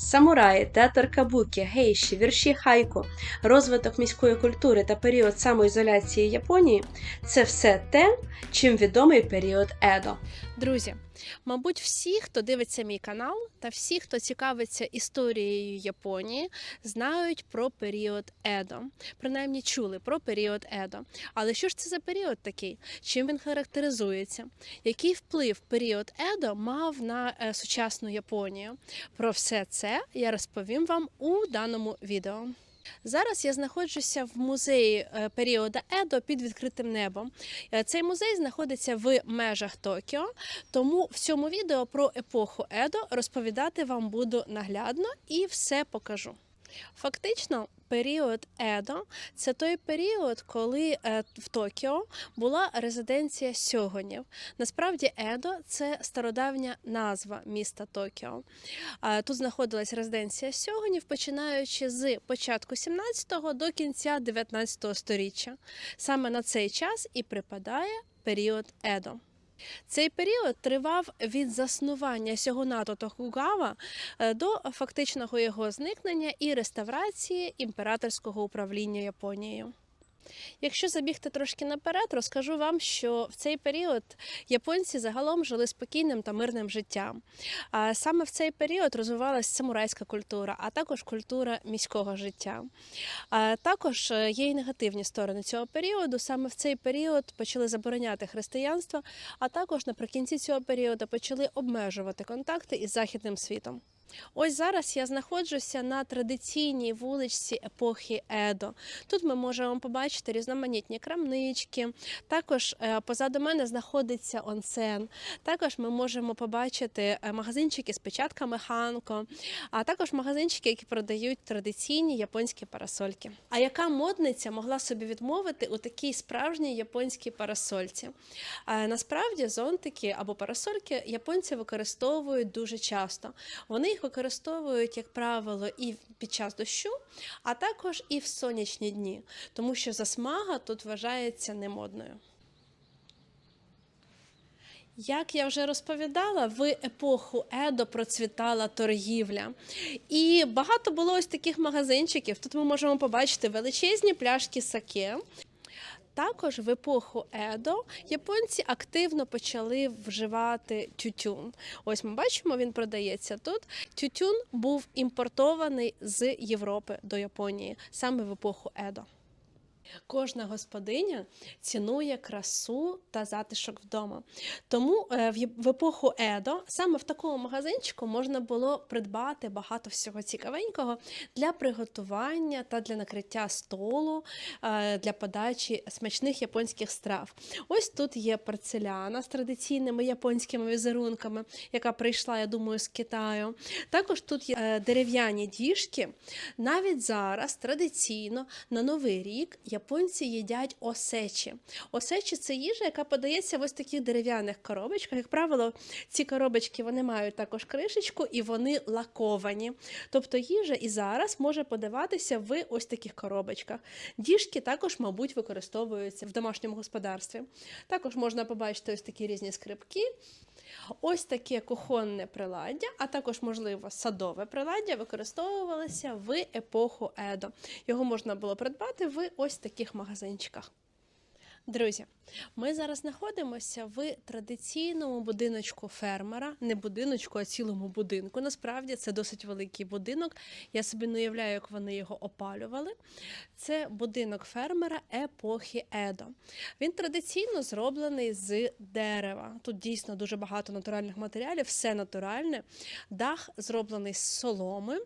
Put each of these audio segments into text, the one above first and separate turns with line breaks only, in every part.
Самураї, театр кабукі, гейші, вірші хайку, розвиток міської культури та період самоізоляції Японії це все те, чим відомий період Едо.
Друзі, мабуть, всі, хто дивиться мій канал, та всі, хто цікавиться історією Японії, знають про період Едо. Принаймні чули про період Едо. Але що ж це за період такий? Чим він характеризується? Який вплив період Едо мав на е, сучасну Японію? Про все це я розповім вам у даному відео. Зараз я знаходжуся в музеї е, періоду Едо під відкритим небом. Е, Цей музей знаходиться в межах Токіо, тому в цьому відео про епоху Едо розповідати вам буду наглядно і все покажу. Фактично, період Едо це той період, коли е, в Токіо була резиденція сьогонів. Насправді, Едо це стародавня назва міста Токіо. Тут знаходилась резиденція сьогонів, починаючи з початку 17-го до кінця 19-го сторіччя. Саме на цей час і припадає період Едо. Цей період тривав від заснування сьогонату Токугава е, до фактичного його зникнення і реставрації імператорського управління Японією. Якщо забігти трошки наперед, розкажу вам, що в цей період японці загалом жили спокійним та мирним життям. Саме в цей період розвивалася самурайська культура, а також культура міського життя. Також е, є і негативні сторони цього періоду. Саме в цей період почали забороняти християнство, а також наприкінці цього періоду почали обмежувати контакти із західним світом. Ось зараз я знаходжуся на традиційній вуличці епохи Едо. Тут ми можемо побачити різноманітні крамнички. Також е, позаду мене знаходиться онсен. Також ми можемо побачити е, магазинчики з печатками Ханко, а також магазинчики, які продають традиційні японські парасольки. А яка модниця могла собі відмовити у такій справжній японській парасольці? Е, Насправді зонтики або парасольки японці використовують дуже часто. Вони їх використовують, як правило, і під час дощу, а також і в сонячні дні, тому що засмага тут вважається немодною. Як я вже розповідала, в епоху Едо процвітала торгівля. І багато було ось таких магазинчиків. Тут ми можемо побачити величезні пляшки саке. Також в епоху Едо японці активно почали вживати тютюн. Ось ми бачимо, він продається тут. Тютюн був імпортований з Європи до Японії саме в епоху Едо. Кожна господиня цінує красу та затишок вдома. Тому е, в епоху Едо саме в такому магазинчику можна було придбати багато всього цікавенького для приготування та для накриття столу, е, для подачі смачних японських страв. Ось тут є порцеляна з традиційними японськими візерунками, яка прийшла, я думаю, з Китаю. Також тут є е, дерев'яні діжки. Навіть зараз традиційно на Новий рік японці їдять осечі. Осечі це їжа, яка подається в ось таких дерев'яних коробочках. Як правило, ці коробочки вони мають також кришечку і вони лаковані. Тобто їжа і зараз може подаватися в ось таких коробочках. Діжки також, мабуть, використовуються в домашньому господарстві. Також можна побачити ось такі різні скрипки. Ось таке кухонне приладдя, а також, можливо, садове приладдя використовувалося в епоху Едо. Його можна було придбати в ось таких магазинчиках. Друзі, ми зараз знаходимося в традиційному будиночку фермера, не будиночку, а цілому будинку. Насправді це досить великий будинок. Я собі не уявляю, як вони його опалювали. Це будинок фермера епохи Едо. Він традиційно зроблений з дерева. Тут дійсно дуже багато натуральних матеріалів, все натуральне. Дах зроблений з соломи,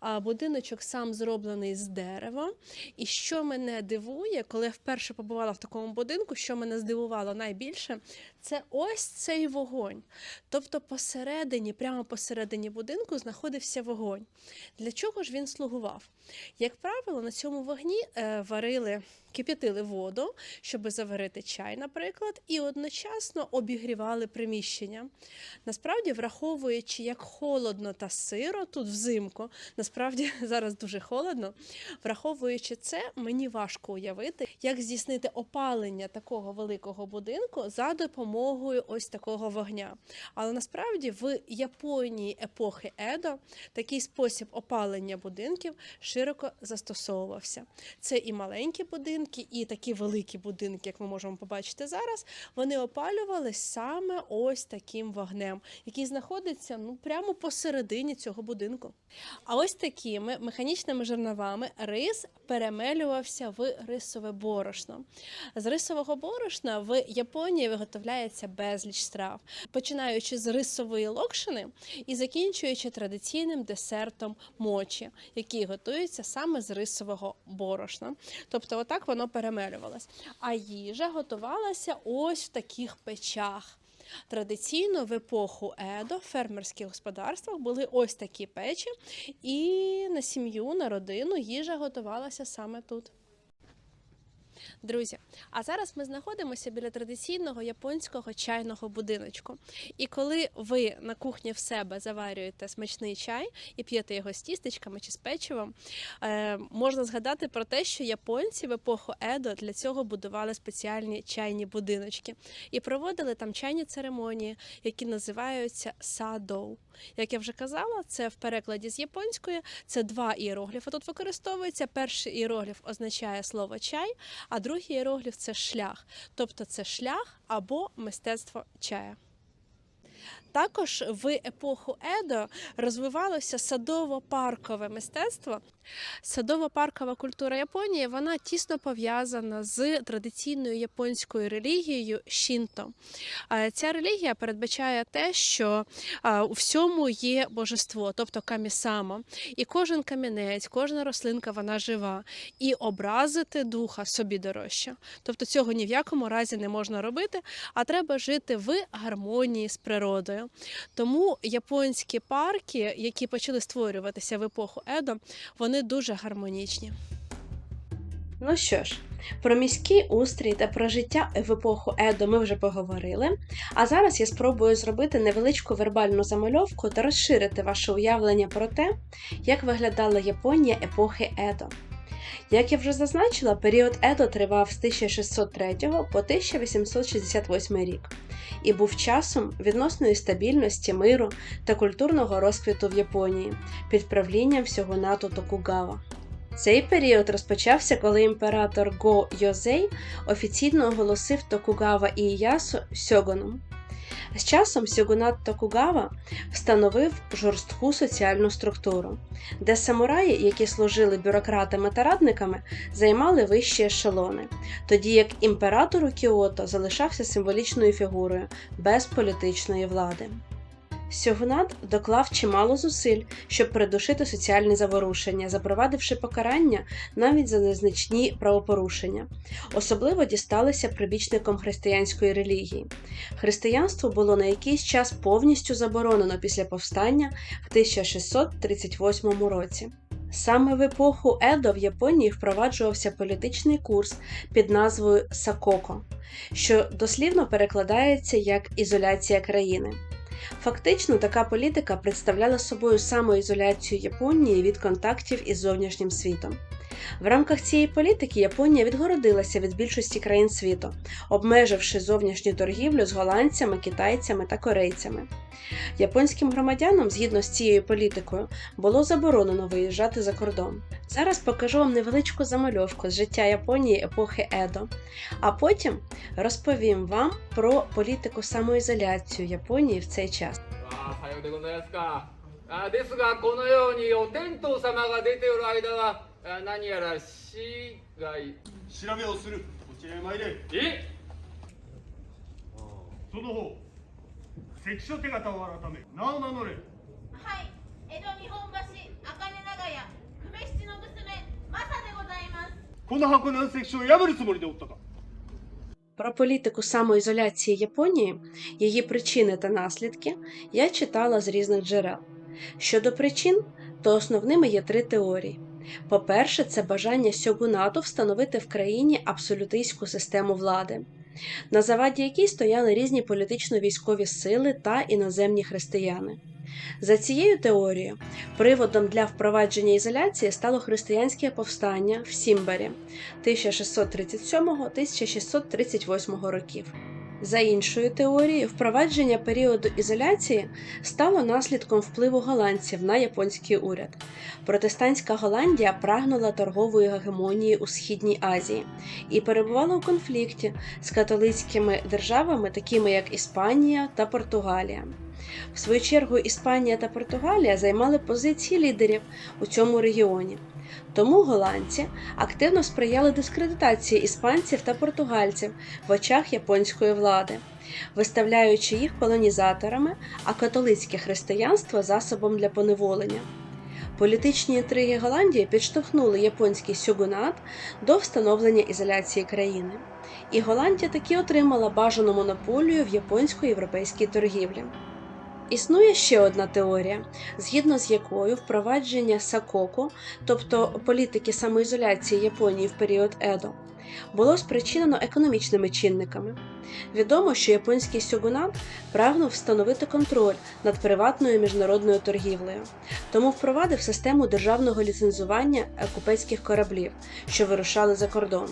а будиночок сам зроблений з дерева. І що мене дивує, коли я вперше побувала в такому будинку, що мене здивувало найбільше, це ось цей вогонь. Тобто посередині, прямо посередині будинку знаходився вогонь. Для чого ж він слугував? Як правило, на цьому вогні е, варили, кип'ятили воду, щоб заварити чай, наприклад, і одночасно обігрівали приміщення. Насправді, враховуючи, як холодно та сиро тут взимку, насправді зараз дуже холодно. Враховуючи це, мені важко уявити, як здійснити опалення такого великого будинку за допомогою допомогою ось такого вогня. Але насправді в Японії епохи Едо такий спосіб опалення будинків широко застосовувався. Це і маленькі будинки, і такі великі будинки, як ми можемо побачити зараз. Вони опалювались саме ось таким вогнем, який знаходиться ну прямо посередині цього будинку. А ось такими механічними жерновами рис перемелювався в рисове борошно. З рисового борошна в Японії виготовляється безліч страв, починаючи з рисової локшини і закінчуючи традиційним десертом мочі, який готується саме з рисового борошна. Тобто, отак воно перемелювалось. А їжа готувалася ось в таких печах. Традиційно в епоху Едо в фермерських господарствах були ось такі печі, і на сім'ю, на родину їжа готувалася саме тут. Друзі, а зараз ми знаходимося біля традиційного японського чайного будиночку. І коли ви на кухні в себе заварюєте смачний чай і п'єте його з тістечками чи з печивом, е, можна згадати про те, що японці в епоху Едо для цього будували спеціальні чайні будиночки і проводили там чайні церемонії, які називаються садоу. Як я вже казала, це в перекладі з японської це два іерогліфи тут використовується. Перший іерогліф означає слово чай, а другий іерогліф це шлях, тобто це шлях або мистецтво чая. Також в епоху Едо розвивалося садово-паркове мистецтво. Садово-паркова культура Японії вона тісно пов'язана з традиційною японською релігією Шінто. Ця релігія передбачає те, що у всьому є божество, тобто камісама. І кожен камінець, кожна рослинка вона жива. І образити духа собі дорожче. Тобто цього ні в якому разі не можна робити, а треба жити в гармонії з природою. Тому японські парки, які почали створюватися в епоху Едо, вони дуже гармонічні.
Ну що ж, про міський устрій та про життя в епоху Едо ми вже поговорили. А зараз я спробую зробити невеличку вербальну замальовку та розширити ваше уявлення про те, як виглядала Японія епохи Едо. Як я вже зазначила, період Едо тривав з 1603 по 1868 рік і був часом відносної стабільності, миру та культурного розквіту в Японії під правлінням всього НАТО Токугава. Цей період розпочався, коли імператор Го Йозей офіційно оголосив Токугава Ієясу сьогоном. З часом Сігунат Токугава встановив жорстку соціальну структуру, де самураї, які служили бюрократами та радниками, займали вищі ешелони, тоді як імператор у Кіото залишався символічною фігурою без політичної влади. Сьогунат доклав чимало зусиль, щоб придушити соціальні заворушення, запровадивши покарання навіть за незначні правопорушення. Особливо дісталися прибічникам християнської релігії. Християнство було на якийсь час повністю заборонено після повстання в 1638 році. Саме в епоху Едо в Японії впроваджувався політичний курс під назвою Сакоко, що дослівно перекладається як ізоляція країни. Фактично, така політика представляла собою самоізоляцію Японії від контактів із зовнішнім світом. В рамках цієї політики Японія відгородилася від більшості країн світу, обмеживши зовнішню торгівлю з голландцями, китайцями та корейцями. Японським громадянам, згідно з цією політикою, було заборонено виїжджати за кордон. Зараз покажу вам невеличку замальовку з життя Японії епохи Едо, а потім розповім вам про політику самоізоляцію Японії в цей час.
あですがこのようにお天道様が出ている間は何やら死骸
調べをするこちらへ参れ
え
その方関所手形を改め名を名乗れ
はい、江戸日本橋茜長屋久米七の娘マサでございます。
この箱難関所を破るつもりでおったか
Про політику самоізоляції Японії, її причини та наслідки я читала з різних джерел. Щодо причин, то основними є три теорії. По-перше, це бажання сьогунату встановити в країні абсолютистську систему влади, на заваді якій стояли різні політично-військові сили та іноземні християни. За цією теорією, приводом для впровадження ізоляції стало християнське повстання в Сімбері 1637-1638 років. За іншою теорією, впровадження періоду ізоляції стало наслідком впливу голландців на японський уряд. Протестантська Голландія прагнула торгової гегемонії у Східній Азії і перебувала у конфлікті з католицькими державами, такими як Іспанія та Португалія. В свою чергу, Іспанія та Португалія займали позиції лідерів у цьому регіоні. Тому голландці активно сприяли дискредитації іспанців та португальців в очах японської влади, виставляючи їх колонізаторами, а католицьке християнство засобом для поневолення. Політичні інтриги Голландії підштовхнули японський сюгунат до встановлення ізоляції країни, і Голландія таки отримала бажану монополію в японсько-європейській торгівлі. Існує ще одна теорія, згідно з якою впровадження сакоку, тобто політики самоізоляції Японії в період Едо, було спричинено економічними чинниками. Відомо, що японський сьогунат прагнув встановити контроль над приватною міжнародною торгівлею, тому впровадив систему державного ліцензування купецьких кораблів, що вирушали за кордон.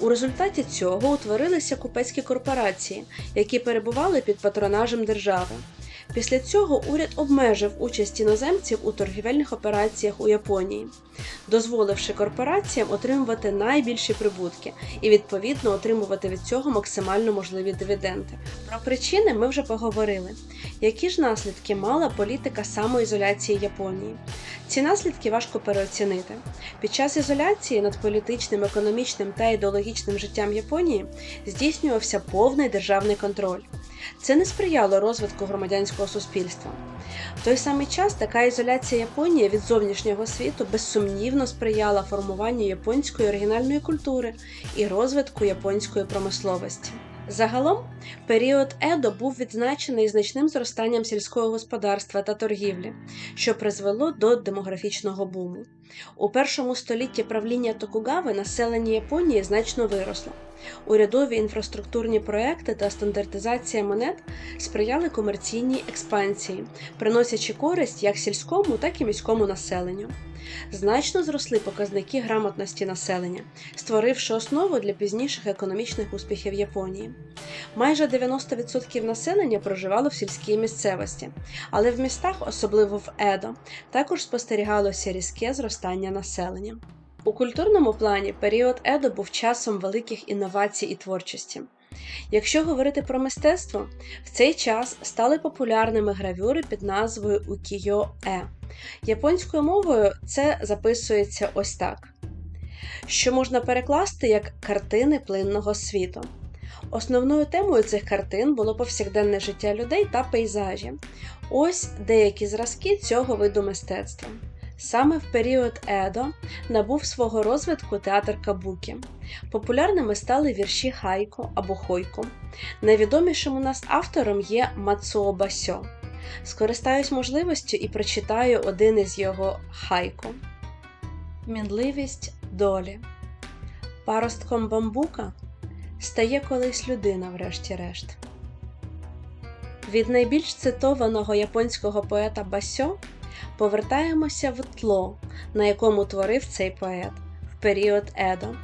У результаті цього утворилися купецькі корпорації, які перебували під патронажем держави. Після цього уряд обмежив участь іноземців у торгівельних операціях у Японії, дозволивши корпораціям отримувати найбільші прибутки і відповідно отримувати від цього максимально можливі дивіденди. Про причини ми вже поговорили. Які ж наслідки мала політика самоізоляції Японії? Ці наслідки важко переоцінити. Під час ізоляції над політичним, економічним та ідеологічним життям Японії здійснювався повний державний контроль. Це не сприяло розвитку громадянського суспільства. В той самий час така ізоляція Японії від зовнішнього світу безсумнівно сприяла формуванню японської оригінальної культури і розвитку японської промисловості. Загалом, період Едо був відзначений значним зростанням сільського господарства та торгівлі, що призвело до демографічного буму. У першому столітті правління Токугави населення Японії значно виросло. Урядові інфраструктурні проекти та стандартизація монет сприяли комерційній експансії, приносячи користь як сільському, так і міському населенню. Значно зросли показники грамотності населення, створивши основу для пізніших економічних успіхів Японії. Майже 90% населення проживало в сільській місцевості, але в містах, особливо в Едо, також спостерігалося різке зростання населення. У культурному плані період Едо був часом великих інновацій і творчості. Якщо говорити про мистецтво, в цей час стали популярними гравюри під назвою Укіо-е. Японською мовою це записується ось так, що можна перекласти як картини плинного світу. Основною темою цих картин було повсякденне життя людей та пейзажі. Ось деякі зразки цього виду мистецтва. Саме в період Едо набув свого розвитку театр Кабукі. Популярними стали вірші Хайко або Хойко. Найвідомішим у нас автором є Мацуо Басьо. Скористаюсь можливістю і прочитаю один із його хайко. Мінливість долі. Паростком бамбука стає колись людина, врешті-решт. Від найбільш цитованого японського поета Басьо повертаємося в тло, на якому творив цей поет в період Едо.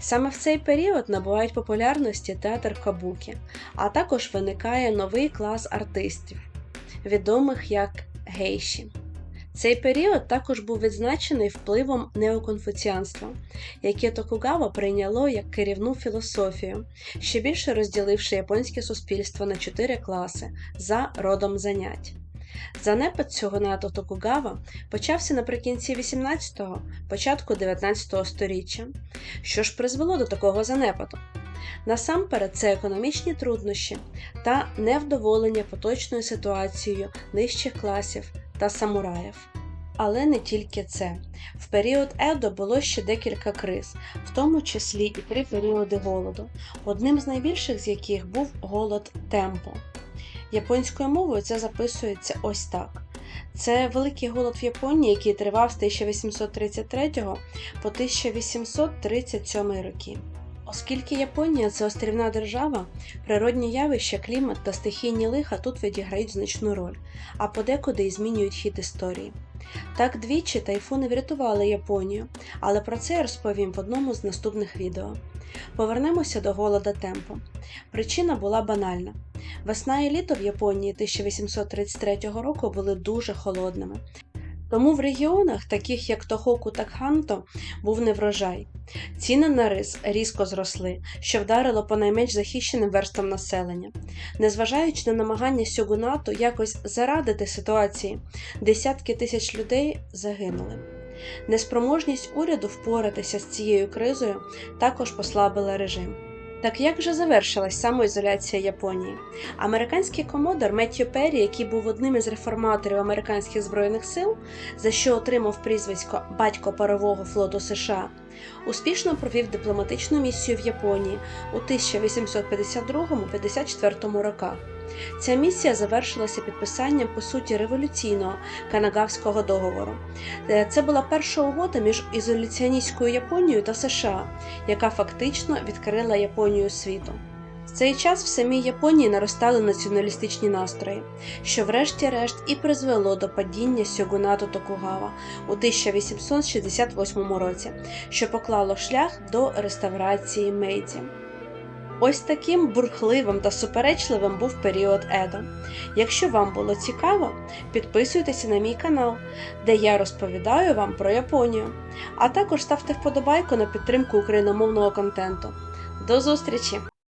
Саме в цей період набувають популярності театр Кабукі, а також виникає новий клас артистів, відомих як гейші. Цей період також був відзначений впливом неоконфуціанства, яке Токугава прийняло як керівну філософію, ще більше розділивши японське суспільство на чотири класи за родом занять. Занепад цього НАТО Токугава почався наприкінці 18-го, початку 19-го століття. Що ж призвело до такого занепаду? Насамперед, це економічні труднощі та невдоволення поточною ситуацією нижчих класів та самураїв. Але не тільки це. В період Едо було ще декілька криз, в тому числі і три періоди голоду, одним з найбільших з яких був голод темпо. Японською мовою це записується ось так. Це великий голод в Японії, який тривав з 1833 по 1837 роки. Оскільки Японія це острівна держава, природні явища, клімат та стихійні лиха тут відіграють значну роль, а подекуди й змінюють хід історії. Так двічі тайфуни врятували Японію, але про це я розповім в одному з наступних відео. Повернемося до голода темпо. Причина була банальна. Весна і літо в Японії 1833 року були дуже холодними. Тому в регіонах, таких як Тохоку та Кханто, був неврожай. Ціни на рис різко зросли, що вдарило по найменш захищеним верстам населення. Незважаючи на намагання сьогунату якось зарадити ситуації, десятки тисяч людей загинули. Неспроможність уряду впоратися з цією кризою також послабила режим. Так як же завершилась самоізоляція Японії? Американський комодор Меттью Перрі, який був одним із реформаторів американських збройних сил, за що отримав прізвисько Батько парового флоту США, успішно провів дипломатичну місію в Японії у 1852-54 роках. Ця місія завершилася підписанням по суті революційного Канагавського договору. Е, Це була перша угода між ізоляціоністською Японією та США, яка фактично відкрила Японію світу. В цей час в самій Японії наростали націоналістичні настрої, що врешті-решт і призвело до падіння сьогунату Токугава у 1868 році, що поклало шлях до реставрації Мейдзі. Ось таким бурхливим та суперечливим був період Едо. Якщо вам було цікаво, підписуйтеся на мій канал, де я розповідаю вам про Японію. А також ставте вподобайку на підтримку україномовного контенту. До зустрічі!